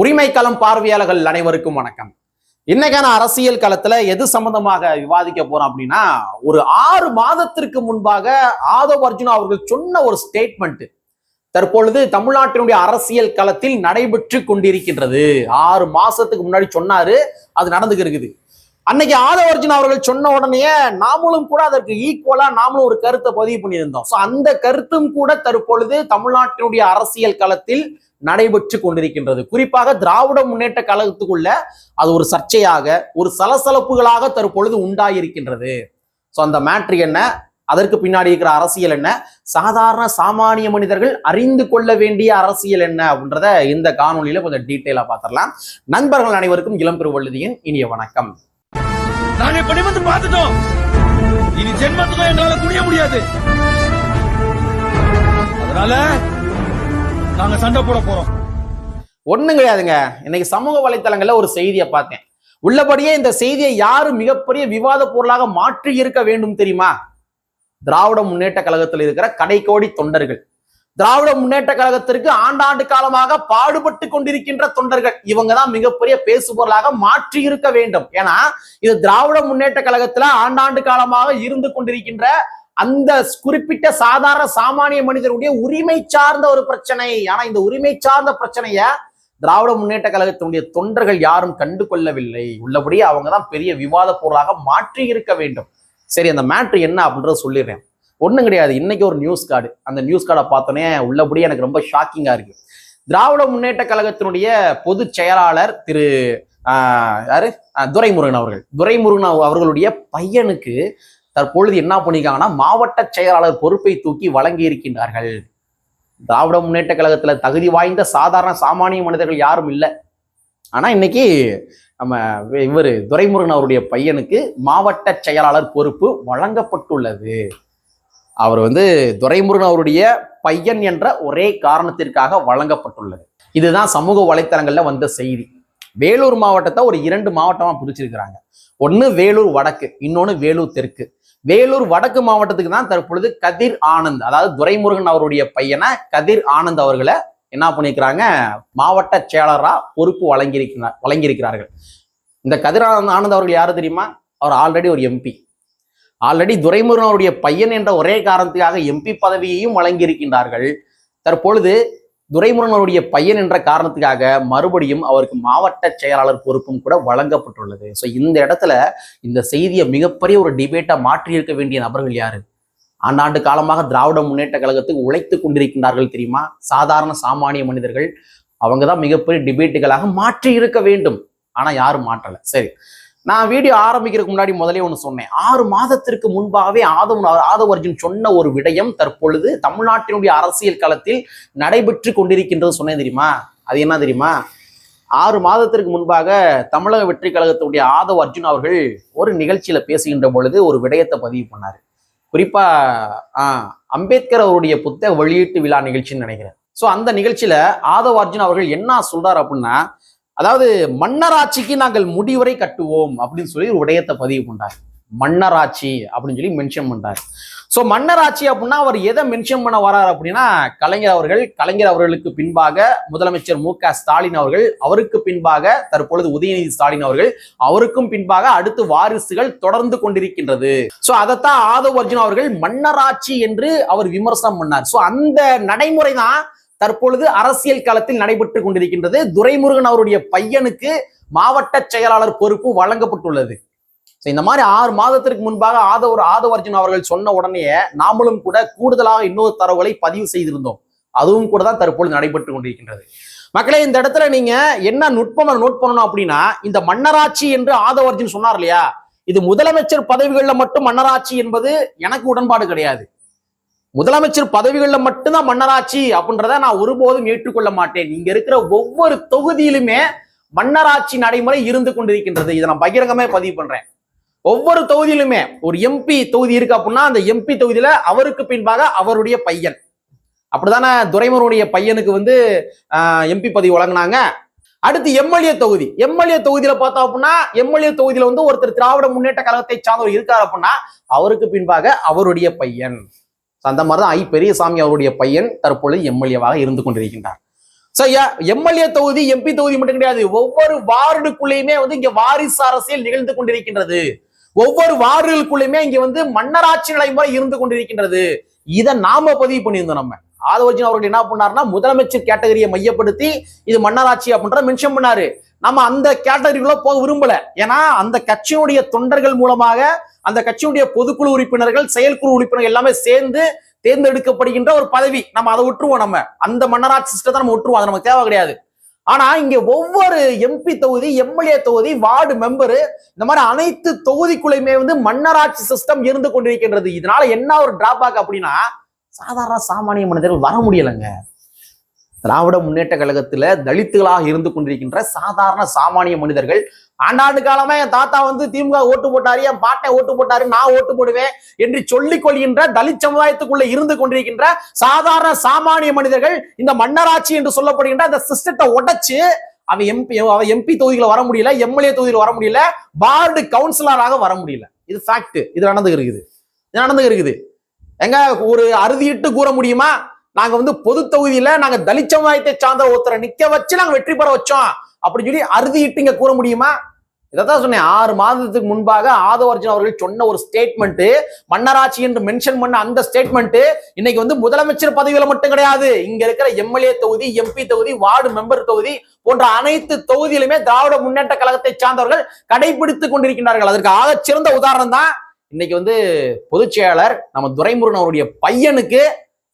உரிமை களம் பார்வையாளர்கள் அனைவருக்கும் வணக்கம். இன்னைக்கான அரசியல் களத்துல எது சம்பந்தமாக விவாதிக்க போறோம் அப்படின்னா ஒரு ஆறு மாதத்திற்கு முன்பாக ஆதவ் அர்ஜுனா அவர்கள் சொன்ன ஒரு ஸ்டேட்மெண்ட் தற்பொழுது தமிழ்நாட்டினுடைய அரசியல் களத்தில் நடைபெற்று கொண்டிருக்கின்றது. ஆறு மாசத்துக்கு முன்னாடி சொன்னாரு அது நடந்துக்கு இருக்குது. அன்னைக்கு ஆதவ அர்ஜுன் அவர்கள் சொன்ன உடனே நாமளும் கூட அதற்கு ஈக்குவலா நாமளும் ஒரு கருத்தை பதிவு பண்ணியிருந்தோம். ஸோ அந்த கருத்தும் கூட தற்பொழுது தமிழ்நாட்டினுடைய அரசியல் களத்தில் நடைபெற்று கொண்டிருக்கின்றது. குறிப்பாக திராவிட முன்னேற்ற கழகத்துக்குள்ள அது ஒரு சர்ச்சையாக ஒரு சலசலப்புகளாக தற்பொழுது உண்டாயிருக்கின்றது. ஸோ அந்த மேட்ரு என்ன? அதற்கு பின்னாடி இருக்கிற அரசியல் என்ன? சாதாரண சாமானிய மனிதர்கள் அறிந்து கொள்ள வேண்டிய அரசியல் என்ன? அப்படின்றத இந்த காணொலியில கொஞ்சம் டீட்டெயிலா பார்த்துடலாம். நண்பர்கள் அனைவருக்கும் இளம் திருவள்ளுதியின் இனிய வணக்கம். நாங்க இப்ப பார்த்துட்டோம். இனி ஜென்மத்துக்கும் எங்களால முடியாது. அதனால நாங்க சண்டை போட போறோம். ஒண்ணும் கிடையாதுங்க. இன்னைக்கு சமூக வலைத்தளங்கள்ல ஒரு செய்தியை பார்த்தேன். உள்ளபடியே இந்த செய்தியை யாரு மிகப்பெரிய விவாத பொருளாக மாற்றி இருக்க வேண்டும் தெரியுமா? திராவிட முன்னேற்ற கழகத்தில் இருக்கிற கடைக்கோடி தொண்டர்கள். திராவிட முன்னேற்ற கழகத்திற்கு ஆண்டாண்டு காலமாக பாடுபட்டு கொண்டிருக்கின்ற தொண்டர்கள். இவங்க தான் மிகப்பெரிய பேசுபொருளாக மாற்றி இருக்க வேண்டும். ஏன்னா இது திராவிட முன்னேற்ற கழகத்துல ஆண்டாண்டு காலமாக இருந்து கொண்டிருக்கின்ற அந்த குறிப்பிட்ட சாதாரண சாமானிய மனிதருடைய உரிமை சார்ந்த ஒரு பிரச்சனை. ஆனா இந்த உரிமை சார்ந்த பிரச்சனைய திராவிட முன்னேற்ற கழகத்தினுடைய தொண்டர்கள் யாரும் கண்டு கொள்ளவில்லை உள்ளபடியே அவங்க தான் பெரிய விவாத பொருளாக மாற்றி இருக்க வேண்டும். சரி அந்த மேட்ரு என்ன அப்படின்றத சொல்லிடுறேன். ஒன்றும் கிடையாது. இன்னைக்கு ஒரு நியூஸ் கார்டு அந்த நியூஸ் கார்டை பார்த்தோன்னே உள்ளபடியே எனக்கு ரொம்ப ஷாக்கிங்காக இருக்கு. திராவிட முன்னேற்ற கழகத்தினுடைய பொதுச் செயலாளர் திரு ஆஹ், யாரு? துரைமுருகன் அவர்கள். துரைமுருகன் அவர்களுடைய பையனுக்கு தற்பொழுது என்ன பண்ணியிருக்காங்கன்னா மாவட்ட செயலாளர் பொறுப்பை தூக்கி வழங்கி இருக்கின்றார்கள் திராவிட முன்னேற்ற கழகத்தில் தகுதி வாய்ந்த சாதாரண சாமானிய மனிதர்கள் யாரும் இல்லை. ஆனால் இன்னைக்கு நம்ம இவர் துரைமுருகன் அவருடைய பையனுக்கு மாவட்ட செயலாளர் பொறுப்பு வழங்கப்பட்டுள்ளது. அவர் வந்து துரைமுருகன் அவருடைய பையன் என்ற ஒரே காரணத்திற்காக வழங்கப்பட்டுள்ளது. இதுதான் சமூக வலைத்தளங்களில் வந்த செய்தி. வேலூர் மாவட்டத்தை ஒரு இரண்டு மாவட்டமாக பிரிச்சிருக்கிறாங்க. ஒன்று வேலூர் வடக்கு இன்னொன்று வேலூர் தெற்கு. வேலூர் வடக்கு மாவட்டத்துக்கு தான் தற்பொழுது கதிர் ஆனந்த் அதாவது துரைமுருகன் அவருடைய பையனை கதிர் ஆனந்த் அவர்களை என்ன பண்ணியிருக்கிறாங்க மாவட்ட செயலரா பொறுப்பு வழங்கியிருக்கிறார் வழங்கியிருக்கிறார்கள். இந்த கதிர் ஆனந்த் ஆனந்த் அவர்கள் யாரு தெரியுமா? அவர் ஆல்ரெடி ஒரு எம்பி ஆல்ரெடி துரைமுருகன் அவருடைய பையன் என்ற ஒரே காரணத்துக்காக எம்பி பதவியையும் வழங்கியிருக்கின்றார்கள். தற்பொழுது துரைமுருகன் அவருடைய பையன் என்ற காரணத்துக்காக மறுபடியும் அவருக்கு மாவட்ட செயலாளர் பொறுப்பும் கூட வழங்கப்பட்டுள்ளது. ஸோ இந்த இடத்துல இந்த செய்தியை மிகப்பெரிய ஒரு டிபேட்டா மாற்றி இருக்க வேண்டிய நபர்கள் யாரு? ஆண்டாண்டு காலமாக திராவிட முன்னேற்ற கழகத்துக்கு உழைத்து கொண்டிருக்கின்றார்கள் தெரியுமா? சாதாரண சாமானிய மனிதர்கள். அவங்க தான் மிகப்பெரிய டிபேட்டுகளாக மாற்றி இருக்க வேண்டும். ஆனா யாரும் மாற்றலை. சரி. நான் வீடியோ ஆரம்பிக்கிறதுக்கு முன்னாடி முதலே ஒன்று சொன்னேன். ஆறு மாதத்திற்கு முன்பாகவே ஆதவ் ஆதவ் அர்ஜுன் சொன்ன ஒரு விடயம் தற்பொழுது தமிழ்நாட்டினுடைய அரசியல் களத்தில் நடைபெற்று கொண்டிருக்கின்றது சொன்னேன் தெரியுமா? அது என்ன தெரியுமா? ஆறு மாதத்திற்கு முன்பாக தமிழக வெற்றி கழகத்துடைய ஆதவ் அர்ஜுன் அவர்கள் ஒரு நிகழ்ச்சியில பேசுகின்ற பொழுது ஒரு விடயத்தை பதிவு பண்ணார். குறிப்பா ஆஹ், அம்பேத்கர் அவருடைய புத்தக வெளியீட்டு விழா நிகழ்ச்சின்னு நினைக்கிறேன். ஸோ அந்த நிகழ்ச்சியில ஆதவ் அர்ஜுன் அவர்கள் என்ன சொல்றாரு அப்படின்னா அதாவது மன்னராட்சிக்கு நாங்கள் முடிவரை கட்டுவோம் அப்படின்னு சொல்லி ஒரு விடயத்தை பதிவு பண்ணார் மன்னராட்சி அப்படின்னு சொல்லி மென்ஷன் பண்றாரு. ஸோ மன்னராட்சி அப்படின்னா அவர் எதை மென்ஷன் பண்ண வரார் அப்படின்னா கலைஞர் அவர்கள் கலைஞர் அவர்களுக்கு பின்பாக முதலமைச்சர் மு க ஸ்டாலின் அவர்கள் அவருக்கு பின்பாக தற்பொழுது உதயநிதி ஸ்டாலின் அவர்கள் அவருக்கும் பின்பாக அடுத்து வாரிசுகள் தொடர்ந்து கொண்டிருக்கின்றது. ஸோ அதைத்தான் ஆதவ் அர்ஜுன் அவர்கள் மன்னராட்சி என்று அவர் விமர்சனம் பண்ணார். ஸோ அந்த நடைமுறை தான் தற்பொழுது அரசியல் களத்தில் நடைபெற்று கொண்டிருக்கின்றது. துரைமுருகன் அவருடைய பையனுக்கு மாவட்ட செயலாளர் பொறுப்பு வழங்கப்பட்டுள்ளது. இந்த மாதிரி ஆறு மாதத்திற்கு முன்பாக ஆதவ ஆதவர்ஜுன் அவர்கள் சொன்ன உடனே நாமளும் கூட கூடுதலாக இன்னொரு தரவுகளை பதிவு செய்திருந்தோம். அதுவும் கூட தான் தற்பொழுது நடைபெற்று கொண்டிருக்கின்றது. மக்களே இந்த இடத்துல நீங்க என்ன நுட்பம் நோட் பண்ணணும் அப்படின்னா இந்த மன்னராட்சி என்று ஆதவர்ஜுன் சொன்னார் இல்லையா? இது முதலமைச்சர் பதவிகளில் மட்டும் மன்னராட்சி என்பது எனக்கு உடன்பாடு கிடையாது. முதலமைச்சர் பதவிகளில் மட்டும்தான் மன்னராட்சி அப்படின்றத நான் ஒருபோதும் ஏற்றுக்கொள்ள மாட்டேன். இங்க இருக்கிற ஒவ்வொரு தொகுதியிலுமே மன்னராட்சி நடைமுறை இருந்து கொண்டிருக்கின்றது. இதை நான் பகிரங்கமே பதிவு பண்றேன். ஒவ்வொரு தொகுதியிலுமே ஒரு எம்பி தொகுதி இருக்கு அப்படின்னா அந்த எம்பி தொகுதியில அவருக்கு பின்பாக அவருடைய பையன். அப்படிதானே துரைமுருடைய பையனுக்கு வந்து எம்பி பதவி வழங்கினாங்க. அடுத்து எம்எல்ஏ தொகுதி. எம்எல்ஏ தொகுதியில பார்த்தோம் அப்படின்னா எம்எல்ஏ தொகுதியில வந்து ஒருத்தர் திராவிட முன்னேற்ற கழகத்தை சார்ந்தவர் இருக்கார் அப்படின்னா அவருக்கு பின்பாக அவருடைய பையன். அந்த மாதிரி தான் ஐ பெரியசாமி அவருடைய பையன் தற்பொழுது எம்எல்ஏவாக இருந்து கொண்டிருக்கின்றார். சரியா எம்எல்ஏ தொகுதி எம்பி தொகுதி மட்டும் கிடையாது. ஒவ்வொரு வார்டுக்குள்ளேயுமே வந்து இங்க வாரிசு அரசியல் நிகழ்ந்து கொண்டிருக்கின்றது. ஒவ்வொரு வார்டுகளுக்குள்ளேயுமே இங்க வந்து மன்னராட்சி நடைமுறை இருந்து கொண்டிருக்கின்றது. இதை நாம பதிவு பண்ணியிருந்தோம் நம்ம. ஆதவர்ஜன் அவர்கள் என்ன பண்ணாருன்னா முதலமைச்சர் கேட்டகரியை மையப்படுத்தி இது மன்னராட்சி அப்படின்ற மென்ஷன் பண்ணாரு. நம்ம அந்த கேட்டகரிக்குள்ள போக விரும்பல. ஏன்னா அந்த கட்சியினுடைய தொண்டர்கள் மூலமாக அந்த கட்சியினுடைய பொதுக்குழு உறுப்பினர்கள் செயற்குழு உறுப்பினர்கள் எல்லாமே சேர்ந்து தேர்ந்தெடுக்கப்படுகின்ற ஒரு பதவி. நம்ம அதை விட்டுருவோம் நம்ம. அந்த மன்னராட்சி சிஸ்டத்தை நம்ம விட்டுருவோம். அது நமக்கு தேவை கிடையாது. ஆனா இங்க ஒவ்வொரு எம்பி தொகுதி எம்எல்ஏ தொகுதி வார்டு மெம்பரு இந்த மாதிரி அனைத்து தொகுதிக்குள்ளேயுமே வந்து மன்னராட்சி சிஸ்டம் இருந்து கொண்டிருக்கின்றது. இதனால என்ன ஒரு டிராபேக் அப்படின்னா சாதாரண சாமானிய மனிதர்கள் வர முடியலைங்க. திராவிட முன்னேற்ற கழகத்துல தலித்துகளாக இருந்து கொண்டிருக்கின்ற சாதாரண சாமானிய மனிதர்கள் ஆண்டாண்டு காலமா என் தாத்தா வந்து திமுக ஓட்டு போட்டாரு என் பாட்டை ஓட்டு போட்டாரு நான் ஓட்டு போடுவேன் என்று சொல்லிக் கொள்கின்ற தலித் சமுதாயத்துக்குள்ள இருந்து கொண்டிருக்கின்ற சாதாரண சாமானிய மனிதர்கள் இந்த மன்னராட்சி என்று சொல்லப்படுகின்ற அந்த சிஸ்டத்தை உடைச்சு அவ எம்பி அவ எம்பி தொகுதியில வர முடியல எம்எல்ஏ தொகுதியில் வர முடியல வார்டு கவுன்சிலராக வர முடியல. இது ஃபேக்ட் இது நடந்து இருக்குது. இது நடந்து இருக்குது. எங்க ஒரு அறுதியிட்டு கூற முடியுமா? நாங்க வந்து பொது தொகுதியில நாங்க தலித் சமுதாயத்தை சார்ந்த ஒருத்தரை நிக்க வச்சு நாங்க வெற்றி பெற வச்சோம். அப்படின்னு சொல்லி அறுதியிட்டு இங்க கூற முடியுமா? இதைத்தான் சொன்னேன். ஆறு மாதத்துக்கு முன்பாக ஆதவர்ஜன் அவர்கள் சொன்ன ஒரு ஸ்டேட்மெண்ட் மன்னராட்சி என்று மென்ஷன் பண்ண அந்த ஸ்டேட்மெண்ட் இன்னைக்கு வந்து முதலமைச்சர் பதவியில மட்டும் கிடையாது. இங்க இருக்கிற எம்எல்ஏ தொகுதி எம்பி தொகுதி வார்டு மெம்பர் தொகுதி போன்ற அனைத்து தொகுதியிலுமே திராவிட முன்னேற்ற கழகத்தை சார்ந்தவர்கள் கடைபிடித்துக் கொண்டிருக்கின்றார்கள். அதற்கு ஆகச் சிறந்த உதாரணம் தான் இன்னைக்கு வந்து பொதுச் செயலர் நம்ம துரைமுருகன் அவருடைய பையனுக்கு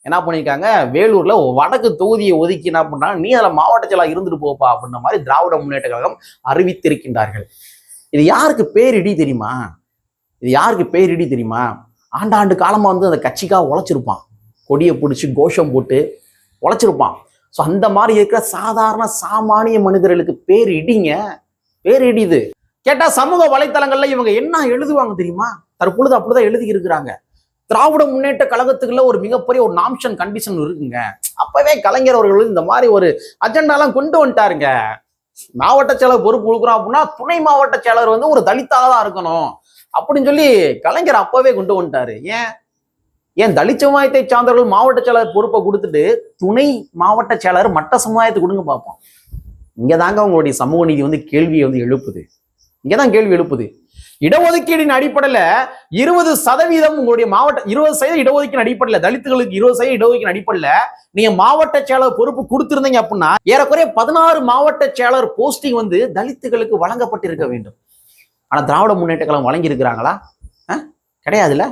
என்ன பண்ணியிருக்காங்க வேலூர்ல வடக்கு தொகுதியை ஒதுக்கி என்ன பண்றாங்க? நீ அதில் மாவட்ட செயலாக இருந்துட்டு போப்பா அப்படின்ற மாதிரி திராவிட முன்னேற்ற கழகம் அறிவித்திருக்கின்றார்கள். இது யாருக்கு பேரிடி தெரியுமா? இது யாருக்கு பேரிடி தெரியுமா? ஆண்டாண்டு காலமாக வந்து அந்த கட்சிக்காக உழைச்சிருப்பான். கொடியை பிடிச்சி கோஷம் போட்டு உழைச்சிருப்பான். ஸோ அந்த மாதிரி இருக்கிற சாதாரண சாமானிய மனிதர்களுக்கு பேர் இடிங்க. பேர் இடிது சமூக வலைத்தளங்களில் இவங்க என்ன எழுதுவாங்க தெரியுமா? தற்பொழுது அப்படிதான் எழுதி இருக்கிறாங்க. திராவிட முன்னேற்ற கழகத்துக்குள்ள ஒரு மிகப்பெரிய ஒரு நாம்ஷன் கண்டிஷன் இருக்குங்க. அப்பவே கலைஞர் அவர்கள் இந்த மாதிரி ஒரு அஜெண்டாலாம் கொண்டு வந்துட்டாருங்க. மாவட்ட செயலர் பொறுப்பு கொடுக்குறோம் அப்படின்னா துணை மாவட்ட செயலர் வந்து ஒரு தலித்தாக தான் இருக்கணும். அப்படின்னு சொல்லி கலைஞர் அப்பவே கொண்டு வந்துட்டாரு. ஏன்? ஏன் தலித் சமுதாயத்தை சார்ந்தவர்கள் மாவட்ட செயலர் பொறுப்பை கொடுத்துட்டு துணை மாவட்ட செயலர் மற்ற சமுதாயத்தை கொடுங்க பார்ப்போம். இங்கே தாங்க உங்களுடைய சமூக நீதி வந்து கேள்வியை வந்து எழுப்புது. இங்கதான் கேள்வி எழுப்புது. இடஒதுக்கீடின் அடிப்படையில இருபது சதவீதம் உங்களுடைய மாவட்ட இருபது சதவீதம் இடஒதுக்கீடு அடிப்படையில் தலித்துகளுக்கு இருபது சதவீதம் இடஒதுக்கீடு அடிப்படையில் நீங்க மாவட்ட செயலர் பொறுப்பு கொடுத்திருந்தீங்க அப்படின்னா ஏறக்குறைய பதினாறு மாவட்ட செயலர் போஸ்டிங் வந்து தலித்துகளுக்கு வழங்கப்பட்டிருக்க வேண்டும். ஆனால் திராவிட முன்னேற்ற கழகம் வழங்கியிருக்கிறாங்களா? கிடையாதுல்ல.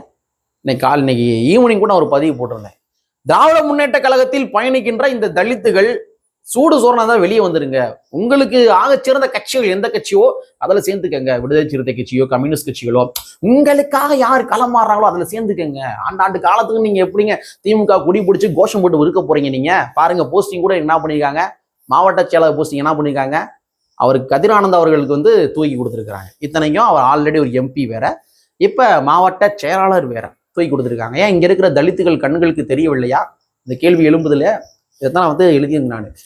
இன்னைக்கு கால் இன்னைக்கு ஈவினிங் கூட ஒரு பதிவு போட்டிருந்தேன். திராவிட முன்னேற்ற கழகத்தில் பயணிக்கின்ற இந்த தலித்துகள் சூடு சோறனா தான் வெளியே வந்துருங்க. உங்களுக்கு ஆகச்சிறந்த கட்சிகள் எந்த கட்சியோ அதில் சேர்ந்துக்கங்க. விடுதலை சிறுத்தை கட்சியோ கம்யூனிஸ்ட் கட்சிகளோ உங்களுக்காக யார் களம் மாறுறாங்களோ அதில் சேர்ந்துக்கங்க. ஆண்டாண்டு காலத்துக்கு நீங்கள் எப்படிங்க திமுக குடி பிடிச்சி கோஷம் போட்டு இருக்க போறீங்க நீங்கள் பாருங்க போஸ்டிங் கூட என்ன பண்ணியிருக்காங்க மாவட்ட செயலர் போஸ்டிங் என்ன பண்ணியிருக்காங்க அவருக்கு கதிரானந்த் அவர்களுக்கு வந்து தூக்கி கொடுத்துருக்குறாங்க. இத்தனைக்கும் அவர் ஆல்ரெடி ஒரு எம்பி வேற. இப்போ மாவட்ட செயலாளர் வேற தூக்கி கொடுத்துருக்காங்க. ஏன் இங்கே இருக்கிற தலித்துகள் கண்களுக்கு தெரியவில்லையா? இந்த கேள்வி எழும்புதுல. இதைத்தான் நான் வந்து எழுதியிருந்தேன் நான்.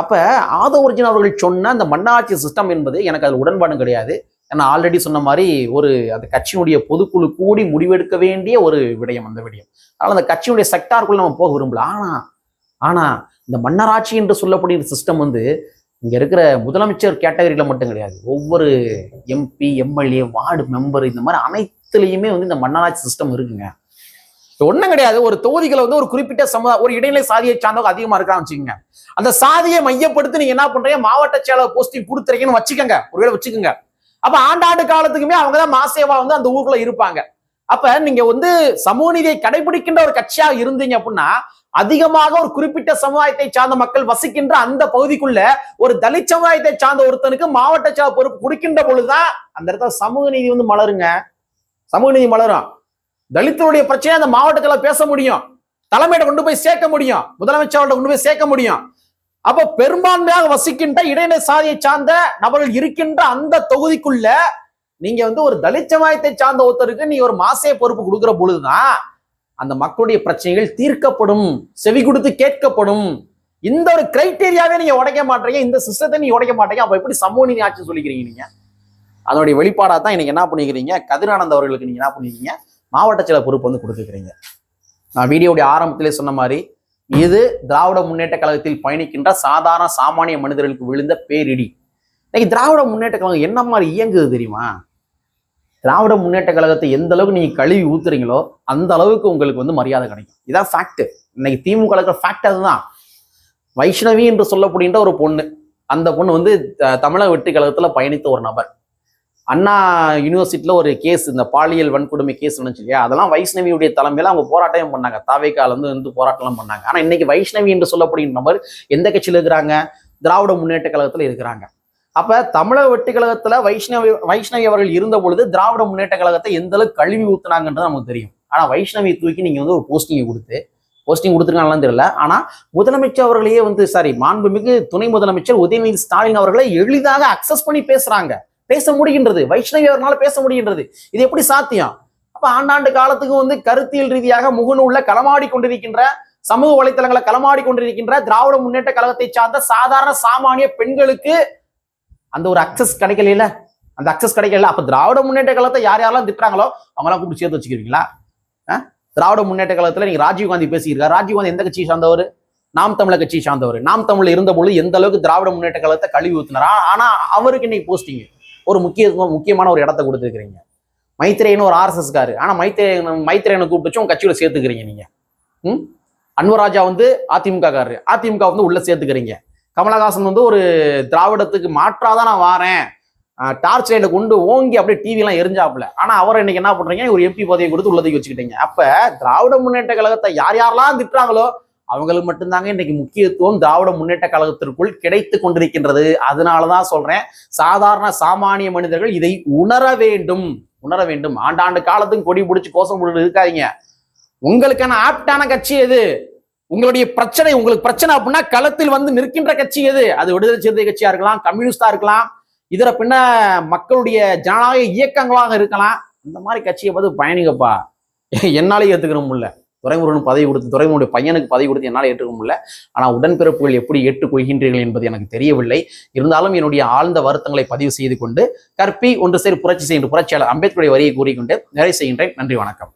அப்ப ஆதவர்ஜன் அவர்கள் சொன்ன அந்த மன்னாட்சி சிஸ்டம் என்பது எனக்கு அதில் உடன்பாடும் கிடையாது. ஏன்னா ஆல்ரெடி சொன்ன மாதிரி ஒரு அந்த கட்சியினுடைய பொதுக்குழு கூடி முடிவெடுக்க வேண்டிய ஒரு விடயம் அந்த விடயம். அதனால அந்த கட்சியினுடைய செக்டாருக்குள்ள நம்ம போக விரும்பல. ஆனா ஆனா இந்த மன்னராட்சி என்று சொல்லக்கூடிய சிஸ்டம் வந்து இங்க இருக்கிற முதலமைச்சர் கேட்டகரியில மட்டும் கிடையாது. ஒவ்வொரு எம்பி எம்எல்ஏ வார்டு மெம்பர் இந்த மாதிரி அனைத்துலயுமே வந்து இந்த மன்னராட்சி சிஸ்டம் இருக்குங்க. ஒண்ணும் கிடையாது. ஒரு தொகுதிகளை வந்து ஒரு குறிப்பிட்ட சமுதாய ஒரு இடைநிலை சாதியை சார்ந்தவங்க அதிகமா இருக்கான்னு வச்சுக்கோங்க. அந்த சாதியை மையப்படுத்தி நீங்க என்ன பண்றீங்க? மாவட்ட செயலாளர் போஸ்டிங் கொடுத்துறீங்கன்னு வச்சுக்கோங்க. ஒருவேளை வச்சுக்கோங்க. அப்ப ஆண்டாண்டு காலத்துக்குமே அவங்க தான் மாசேவா வந்து அந்த ஊருக்குள்ள இருப்பாங்க. அப்ப நீங்க வந்து சமூக நீதியை கடைபிடிக்கின்ற ஒரு கட்சியா இருந்தீங்க அப்படின்னா அதிகமாக ஒரு குறிப்பிட்ட சமுதாயத்தை சார்ந்த மக்கள் வசிக்கின்ற அந்த பகுதிக்குள்ள ஒரு தலித் சமுதாயத்தை சார்ந்த ஒருத்தனுக்கு மாவட்ட செயலர் பொறுப்பு கொடுக்கின்ற பொழுதுதான் அந்த இடத்துல சமூக நீதி வந்து மலருங்க. சமூக நீதி மலரும். தலித்தருடைய பிரச்சனை அந்த மாவட்டத்தில் பேச முடியும். தலைமையிட கொண்டு போய் சேர்க்க முடியும். முதலமைச்சரோட கொண்டு போய் சேர்க்க முடியும். அப்ப பெரும்பான்மையாக வசிக்கின்ற இடைநிலை சாதியை சார்ந்த நபர்கள் இருக்கின்ற அந்த தொகுதிக்குள்ள நீங்க வந்து ஒரு தலித் சமுதாயத்தை சார்ந்த ஒருத்தருக்கு நீ ஒரு மாசே பொறுப்பு கொடுக்குற பொழுதுதான் அந்த மக்களுடைய பிரச்சனைகள் தீர்க்கப்படும். செவி கொடுத்து கேட்கப்படும். இந்த ஒரு கிரைட்டீரியாவே நீங்க உடைக்க மாட்டீங்க. இந்த சிஸ்டத்தை நீ உடைக்க மாட்டீங்க. அப்ப எப்படி சமூக நீதி ஆட்சி சொல்லிக்கிறீங்க நீங்க? அதனுடைய வெளிப்பாடா தான் இன்னைக்கு என்ன பண்ணிக்கிறீங்க? கதிரானந்த் அவர்களுக்கு நீங்க என்ன பண்ணிக்கிறீங்க? மாவட்ட செயலர் பொறுப்பு வந்து கொடுத்துக்கிறீங்க. நான் வீடியோடைய ஆரம்பத்திலே சொன்ன மாதிரி இது திராவிட முன்னேற்ற கழகத்தில் பயணிக்கின்ற சாதாரண சாமானிய மனிதர்களுக்கு விழுந்த பேரிடி. இன்னைக்கு திராவிட முன்னேற்ற கழகம் என்ன மாதிரி இயங்குது தெரியுமா? திராவிட முன்னேற்ற கழகத்தை எந்த அளவுக்கு நீங்க கழுவி ஊத்துறீங்களோ அந்த அளவுக்கு உங்களுக்கு வந்து மரியாதை கிடைக்கும். இதான் ஃபேக்ட் இன்னைக்கு திமுக இருக்கிற ஃபேக்ட் அதுதான். வைஷ்ணவி என்று சொல்லப்படுகின்ற ஒரு பொண்ணு. அந்த பொண்ணு வந்து த- தமிழக வெற்றி கழகத்துல பயணித்த ஒரு நபர். அண்ணா யூனிவர்சிட்டியில் ஒரு கேஸ் இந்த பாலியல் வன்கொடுமை கேஸ் வந்துச்சு இல்லையா அதெல்லாம் வைஷ்ணவியுடைய தலைமையில் அவங்க போராட்டம் பண்ணாங்க. தாவேக்கால இருந்து வந்து போராட்டம்லாம் பண்ணாங்க. ஆனால் இன்னைக்கு வைஷ்ணவி என்று சொல்லப்படுகிற நபர் எந்த கட்சியில் இருக்கிறாங்க? திராவிட முன்னேற்ற கழகத்தில் இருக்கிறாங்க. அப்போ தமிழக வெட்டி கழகத்தில் வைஷ்ணவி வைஷ்ணவி அவர்கள் இருந்த பொழுது திராவிட முன்னேற்ற கழகத்தை எந்த அளவுக்கு கழுவி ஊத்துனாங்கன்றது நமக்கு தெரியும். ஆனால் வைஷ்ணவி தூக்கி நீங்கள் வந்து ஒரு போஸ்டிங்கை கொடுத்து போஸ்டிங் கொடுத்துருக்காங்களான்னு தெரியல. ஆனால் முதலமைச்சர் அவர்களையே வந்து சாரி மாண்புமிகு துணை முதலமைச்சர் உதயநிதி ஸ்டாலின் அவர்களை எளிதாக அக்சஸ் பண்ணி பேசுகிறாங்க பேச முடிகின்றது. வைஷ்ணவி அவர்களால பேச முடிகின்றது. இது எப்படி சாத்தியம்? அப்ப ஆண்டாண்டு காலத்துக்கு வந்து கருத்தியல் ரீதியாக முகநூல்ல களமாடி கொண்டிருக்கின்ற சமூக வலைத்தளங்களை களமாடி கொண்டிருக்கின்ற திராவிட முன்னேற்ற கழகத்தை சார்ந்த சாதாரண சாமானிய பெண்களுக்கு அந்த ஒரு அக்சஸ் கிடைக்கல அந்த அக்சஸ் கிடைக்கல அப்ப திராவிட முன்னேற்ற கழகத்தை யார் யாரெல்லாம் திட்டுறாங்களோ அவங்களாம் கூப்பிட்டு சேர்த்து வச்சுக்கிறீங்களா? திராவிட முன்னேற்ற கழகத்துல நீங்க ராஜீவ் காந்தி பேசியிருக்காரு. ராஜீவ் காந்தி எந்த கட்சியை சார்ந்தவர்? நாம் தமிழர் கட்சியை சார்ந்தவர். நாம் தமிழ்ல இருந்த பொழுது எந்த அளவுக்கு திராவிட முன்னேற்ற கழகத்தை கழுவி ஊத்துனாரா? ஆனா அவருக்கு இன்னைக்கு போஸ்டிங் ஒரு முக்கிய முக்கியமான ஒரு இடத்த கொடுத்துருக்குறீங்க. மைத்ரேயன் ஒரு ஆர்எஸ்எஸ் காரு. ஆனால் மைத்ரேயன் மைத்ரேயனை கூப்பிட்டு வச்சு உங்க கட்சியில சேர்த்துக்கிறீங்க நீங்க. ம்? அன்வராஜா வந்து அதிமுக காரு. அதிமுக வந்து உள்ள சேர்த்துக்கிறீங்க. கமலஹாசன் வந்து ஒரு திராவிடத்துக்கு மாற்றாதான் நான் வாரேன். டார்ச் லைட்டை கொண்டு ஓங்கி அப்படியே டிவிலாம் எரிஞ்சாப்புல. ஆனால் அவரை இன்னைக்கு என்ன பண்றீங்க? ஒரு எம்பி பதவியை கொடுத்து உள்ளதுக்கு வச்சுக்கிட்டீங்க. அப்ப திராவிட முன்னேற்ற கழகத்தை யார் யாரெல்லாம் திட்டுறாங்களோ அவங்களுக்கு மட்டும்தாங்க இன்னைக்கு முக்கியத்துவம் திராவிட முன்னேற்ற கழகத்திற்குள் கிடைத்து கொண்டிருக்கின்றது. அதனாலதான் சொல்றேன் சாதாரண சாமானிய மனிதர்கள் இதை உணர வேண்டும். உணர வேண்டும். ஆண்டாண்டு காலத்துக்கு கொடி பிடிச்சி கோஷம் போட்டு இருக்காதீங்க. உங்களுக்கான ஆப்டான கட்சி எது? உங்களுடைய பிரச்சனை உங்களுக்கு பிரச்சனை அப்படின்னா களத்தில் வந்து நிற்கின்ற கட்சி எது? அது விடுதலை சிறுத்தை கட்சியா இருக்கலாம் கம்யூனிஸ்டா இருக்கலாம் இதர பின்ன மக்களுடைய ஜனநாயக இயக்கங்களாக இருக்கலாம். இந்த மாதிரி கட்சியை பார்த்து பயணிங்கப்பா. என்னாலே ஏத்துக்கிற முடியல. துறைமுருகன் பதவி கொடுத்து துறைமுருடைய பையனுக்கு பதவி கொடுத்து என்னால் ஏற்றுக்க முடியல. ஆனால் உடன்பிறப்புகள் எப்படி ஏற்றுக்கொள்கின்றீர்கள் என்பது எனக்கு தெரியவில்லை. இருந்தாலும் என்னுடைய ஆழ்ந்த வருத்தங்களை பதிவு செய்து கொண்டு கற்பி ஒன்று சேர் புரட்சி செய்கின்ற புரட்சியாளர் அம்பேத்கருடைய வரியை கூறிக்கொண்டு நிறைவு செய்கின்றேன். நன்றி வணக்கம்.